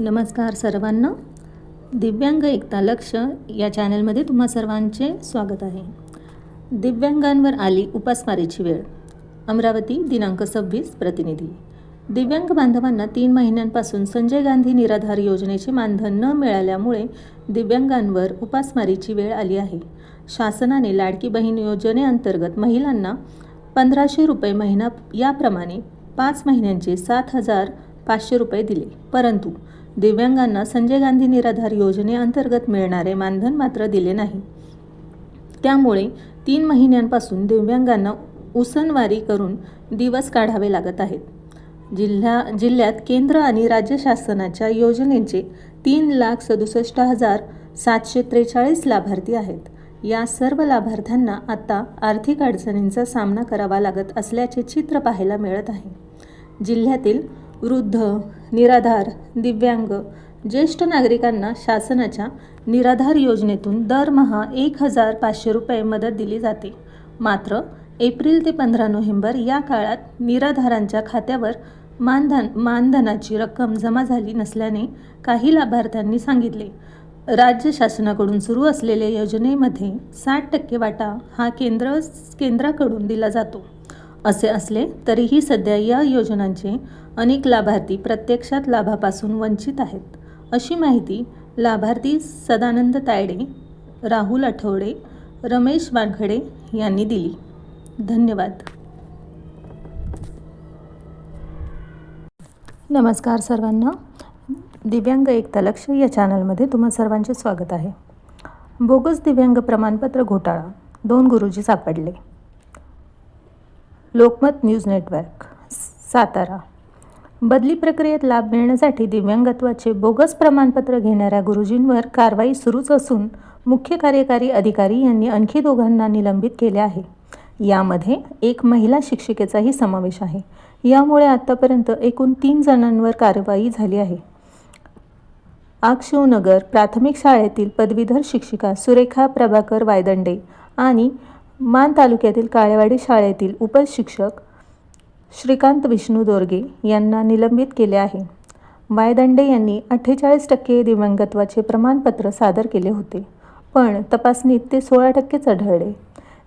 नमस्कार सर्वांना. दिव्यांग एकता लक्ष या चॅनलमध्ये तुम्हा सर्वांचे स्वागत आहे. दिव्यांगांवर आली उपासमारीची वेळ. अमरावती दिनांक सव्वीस प्रतिनिधी. दिव्यांग बांधवांना तीन महिन्यांपासून संजय गांधी निराधार योजनेचे मानधन न मिळाल्यामुळे दिव्यांगांवर उपासमारीची वेळ आली आहे. शासनाने लाडकी बहीण योजनेअंतर्गत महिलांना पंधराशे रुपये महिना याप्रमाणे पाच महिन्यांचे सात हजार पाचशे रुपये दिले. परंतु दिव्यांगांना संजय गांधी निराधार योजनेअंतर्गत मिळणारे मानधन मात्र दिले नाही. त्यामुळे तीन महिन्यांपासून दिव्यांगांना उसनवारी करून दिवस काढावे लागत आहेत. जिल्हा जिल्ह्यात केंद्र आणि राज्य शासनाच्या योजनेचे तीन लाख सदुसष्ट हजार सातशे त्रेचाळीस लाभार्थी आहेत. या सर्व लाभार्थ्यांना आता आर्थिक अडचणींचा सामना करावा लागत असल्याचे चित्र पाहायला मिळत आहे. जिल्ह्यातील वृद्ध निराधार दिव्यांग ज्येष्ठ नागरिकांना शासनाच्या निराधार योजनेतून दरमहा एक हजार पाचशे रुपये मदत दिली जाते. मात्र एप्रिल ते पंधरा नोव्हेंबर या काळात निराधारांच्या खात्यावर मानधन मानधनाची रक्कम जमा झाली नसल्याने काही लाभार्थ्यांनी सांगितले. राज्य शासनाकडून सुरू असलेल्या योजनेमध्ये साठ टक्के वाटा हा केंद्र केंद्राकडून दिला जातो. असे असले तरीही सध्या या योजनांचे अनेक लाभार्थी प्रत्यक्षात लाभापासून वंचित आहेत. अशी माहिती लाभार्थी सदानंद तायडे राहुल आठवडे रमेश वानखडे यांनी दिली. धन्यवाद. नमस्कार सर्वांना. दिव्यांग एकता लक्ष या चॅनलमध्ये तुम्हा सर्वांचे स्वागत आहे. बोगस दिव्यांग प्रमाणपत्र घोटाळा दोन गुरुजी सापडले. Lokmat news network Satara. बदली प्रक्रियेत लाभ मिळण्यासाठी दिव्यांगत्वाचे बोगस प्रमाणपत्र घेणाऱ्या गुरुजींवर कारवाई सुरूच असून मुख्य कार्यकारी अधिकारी यांनी आणखी दोघांना निलंबित केले आहे. यामध्ये एक महिला शिक्षिकेचाही समावेश आहे. यामुळे आतापर्यंत एकूण तीन जणांवर कारवाई झाली आहे. आक्षिवनगर प्राथमिक शाळेतील पदवीधर शिक्षिका सुरेखा प्रभाकर वायदंडे आणि मान तालुक्यातील काळेवाडी शाळेतील उपशिक्षक श्रीकांत विष्णू दोरगे यांना निलंबित केले आहे. वायदंडे यांनी अठ्ठेचाळीस टक्के दिव्यांगत्वाचे प्रमाणपत्र सादर केले होते पण तपासणीत ते सोळा टक्केच आढळले.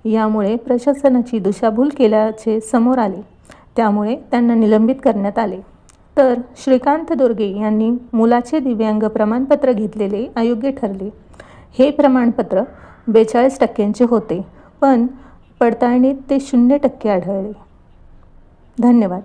यामुळे प्रशासनाची दिशाभूल केल्याचे समोर आले. त्यामुळे त्यांना निलंबित करण्यात आले. तर श्रीकांत दोर्गे यांनी मुलाचे दिव्यांग प्रमाणपत्र घेतलेले अयोग्य ठरले. हे प्रमाणपत्र बेचाळीस टक्क्यांचे होते. पण पडताळणीत ते शून्य टक्के आढळले. धन्यवाद.